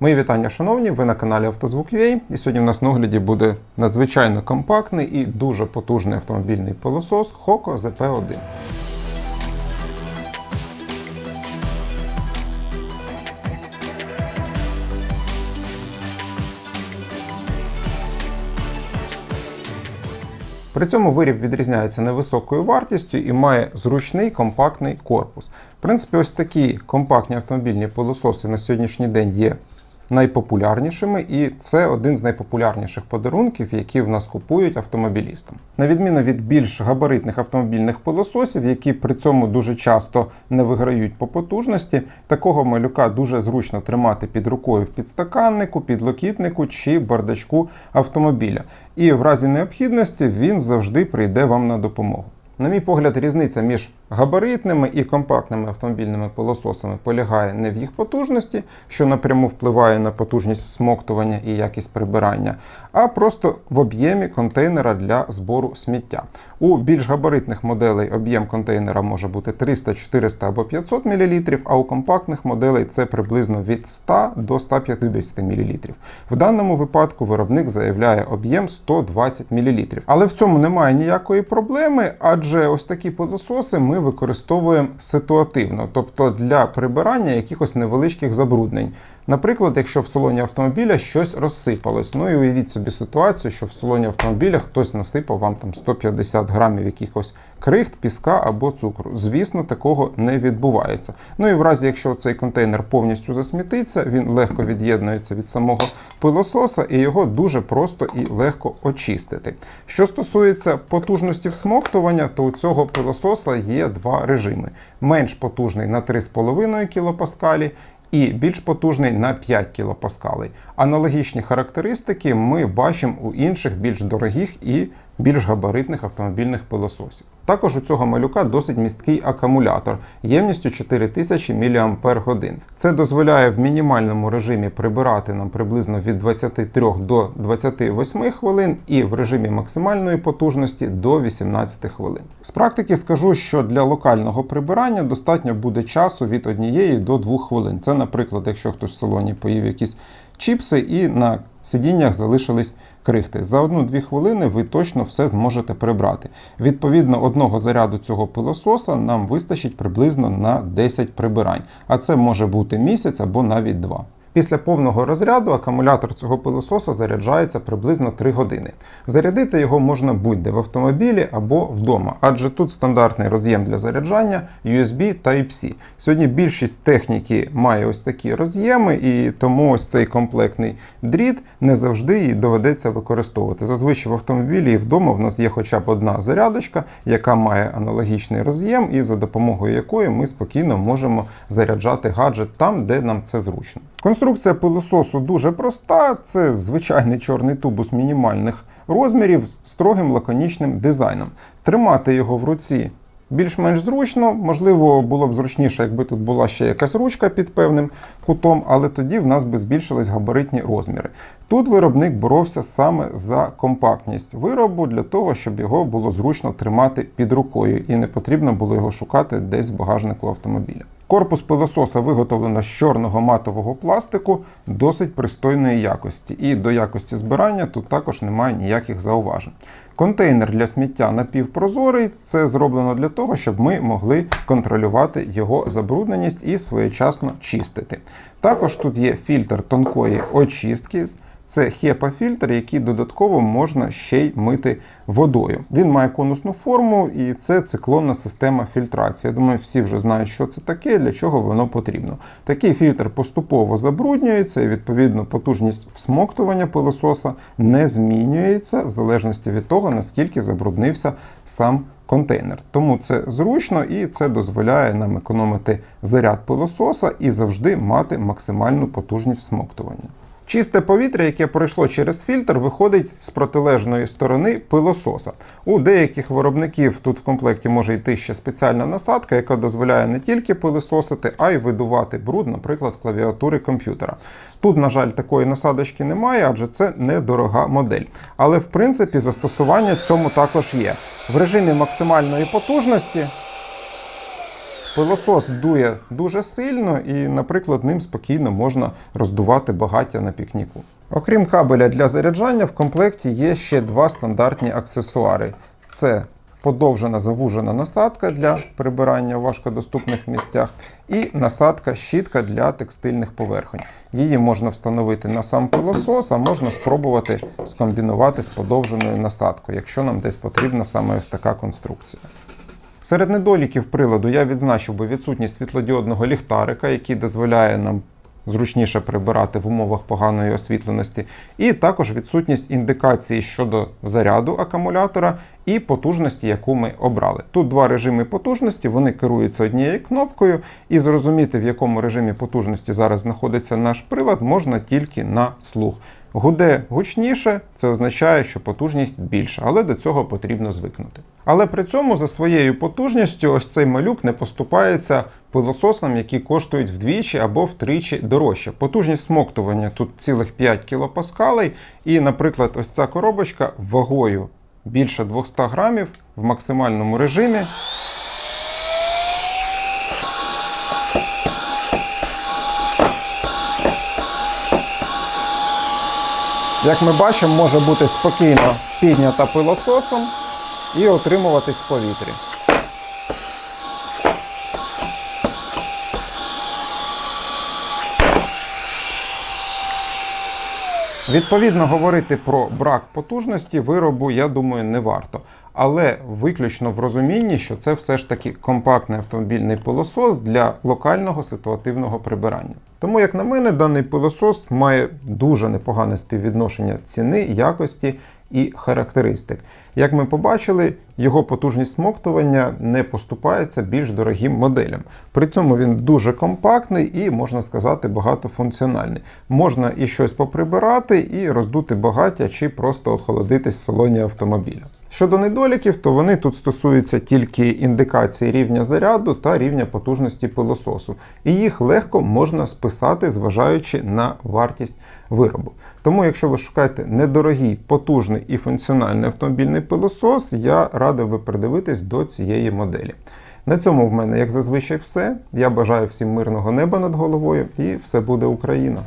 Мої вітання, шановні, ви на каналі Автозвук.ua і сьогодні в нас на огляді буде надзвичайно компактний і дуже потужний автомобільний пилосос Hoco ZP1. При цьому виріб відрізняється невисокою вартістю і має зручний компактний корпус. В принципі, ось такі компактні автомобільні пилососи на сьогоднішній день є найпопулярнішими, і це один з найпопулярніших подарунків, які в нас купують автомобілістам. На відміну від більш габаритних автомобільних пилососів, які при цьому дуже часто не виграють по потужності, такого малюка дуже зручно тримати під рукою в підстаканнику, підлокітнику чи бардачку автомобіля. І в разі необхідності він завжди прийде вам на допомогу. На мій погляд, різниця між габаритними і компактними автомобільними пилососами полягає не в їх потужності, що напряму впливає на потужність всмоктування і якість прибирання, а просто в об'ємі контейнера для збору сміття. У більш габаритних моделей об'єм контейнера може бути 300, 400 або 500 мл, а у компактних моделей це приблизно від 100 до 150 мл. В даному випадку виробник заявляє об'єм 120 мл. Але в цьому немає ніякої проблеми, адже ось такі пилососи ми використовуємо ситуативно, тобто для прибирання якихось невеличких забруднень. Наприклад, якщо в салоні автомобіля щось розсипалось. Ну і уявіть собі ситуацію, що в салоні автомобіля хтось насипав вам там 150 грамів якихось крихт, піска або цукру. Звісно, такого не відбувається. Ну і в разі, якщо цей контейнер повністю засмітиться, він легко від'єднується від самого пилососа і його дуже просто і легко очистити. Що стосується потужності всмоктування, то у цього пилососа є два режими: менш потужний на 3,5 кПа і більш потужний на 5 кПа. Аналогічні характеристики ми бачимо у інших більш дорогих і більш габаритних автомобільних пилососів. Також у цього малюка досить місткий акумулятор ємністю 4000 мАч. Це дозволяє в мінімальному режимі прибирати нам приблизно від 23 до 28 хвилин і в режимі максимальної потужності до 18 хвилин. З практики скажу, що для локального прибирання достатньо буде часу від 1 до 2 хвилин. Це, наприклад, якщо хтось в салоні поїв якісь чіпси і на сидіннях залишились крихти. За 1-2 хвилини ви точно все зможете прибрати. Відповідно, одного заряду цього пилососа нам вистачить приблизно на 10 прибирань, а це може бути місяць або навіть два. Після повного розряду акумулятор цього пилососа заряджається приблизно 3 години. Зарядити його можна будь-де в автомобілі або вдома, адже тут стандартний роз'єм для заряджання USB Type-C. Сьогодні більшість техніки має ось такі роз'єми, і тому ось цей комплектний дріт не завжди її доведеться використовувати. Зазвичай в автомобілі і вдома в нас є хоча б одна зарядочка, яка має аналогічний роз'єм, і за допомогою якої ми спокійно можемо заряджати гаджет там, де нам це зручно. Конструкція пилососу дуже проста. Це звичайний чорний тубус мінімальних розмірів з строгим лаконічним дизайном. Тримати його в руці більш-менш зручно. Можливо, було б зручніше, якби тут була ще якась ручка під певним кутом, але тоді в нас би збільшились габаритні розміри. Тут виробник боровся саме за компактність виробу для того, щоб його було зручно тримати під рукою і не потрібно було його шукати десь в багажнику автомобіля. Корпус пилососа виготовлено з чорного матового пластику досить пристойної якості, і до якості збирання тут також немає ніяких зауважень. Контейнер для сміття напівпрозорий, це зроблено для того, щоб ми могли контролювати його забрудненість і своєчасно чистити. Також тут є фільтр тонкої очистки. Це HEPA-фільтр, який додатково можна ще й мити водою. Він має конусну форму і це циклонна система фільтрації. Я думаю, всі вже знають, що це таке, для чого воно потрібно. Такий фільтр поступово забруднюється, і відповідно потужність всмоктування пилососа не змінюється в залежності від того, наскільки забруднився сам контейнер. Тому це зручно і це дозволяє нам економити заряд пилососа і завжди мати максимальну потужність всмоктування. Чисте повітря, яке пройшло через фільтр, виходить з протилежної сторони пилососа. У деяких виробників тут в комплекті може йти ще спеціальна насадка, яка дозволяє не тільки пилососити, а й видувати бруд, наприклад, з клавіатури комп'ютера. Тут, на жаль, такої насадочки немає, адже це недорога модель. Але в принципі застосування цьому також є. В режимі максимальної потужності Пилосос дує дуже сильно і, наприклад, ним спокійно можна роздувати багаття на пікніку. Окрім кабеля для заряджання, в комплекті є ще два стандартні аксесуари: це подовжена завужена насадка для прибирання в важкодоступних місцях, і насадка щітка для текстильних поверхонь. Її можна встановити на сам пилосос, а можна спробувати скомбінувати з подовженою насадкою, якщо нам десь потрібна саме ось така конструкція. Серед недоліків приладу я відзначив би відсутність світлодіодного ліхтарика, який дозволяє нам зручніше прибирати в умовах поганої освітленості, і також відсутність індикації щодо заряду акумулятора і потужності, яку ми обрали. Тут два режими потужності, вони керуються однією кнопкою, і зрозуміти, в якому режимі потужності зараз знаходиться наш прилад, можна тільки на слух. Гуде гучніше, це означає, що потужність більша, але до цього потрібно звикнути. Але при цьому за своєю потужністю ось цей малюк не поступається пилососам, які коштують вдвічі або втричі дорожче. Потужність смоктування тут цілих 5 кілопаскалей, і, наприклад, ось ця коробочка вагою більше 200 грамів в максимальному режимі. Як ми бачимо, може бути спокійно піднята пилососом і отримуватись в повітрі. Відповідно, говорити про брак потужності виробу, я думаю, не варто. Але виключно в розумінні, що це все ж таки компактний автомобільний пилосос для локального ситуативного прибирання. Тому, як на мене, даний пилосос має дуже непогане співвідношення ціни, якості і характеристик. Як ми побачили, його потужність смоктування не поступається більш дорогим моделям. При цьому він дуже компактний і, можна сказати, багатофункціональний. Можна і щось поприбирати, і роздути багаття, чи просто охолодитись в салоні автомобіля. Щодо недоліків, то вони тут стосуються тільки індикації рівня заряду та рівня потужності пилососу, і їх легко можна списати, зважаючи на вартість виробу. Тому, якщо ви шукаєте недорогий, потужний і функціональний автомобільний пилосос, я радив би придивитись до цієї моделі. На цьому в мене, як зазвичай, все. Я бажаю всім мирного неба над головою і все буде Україна!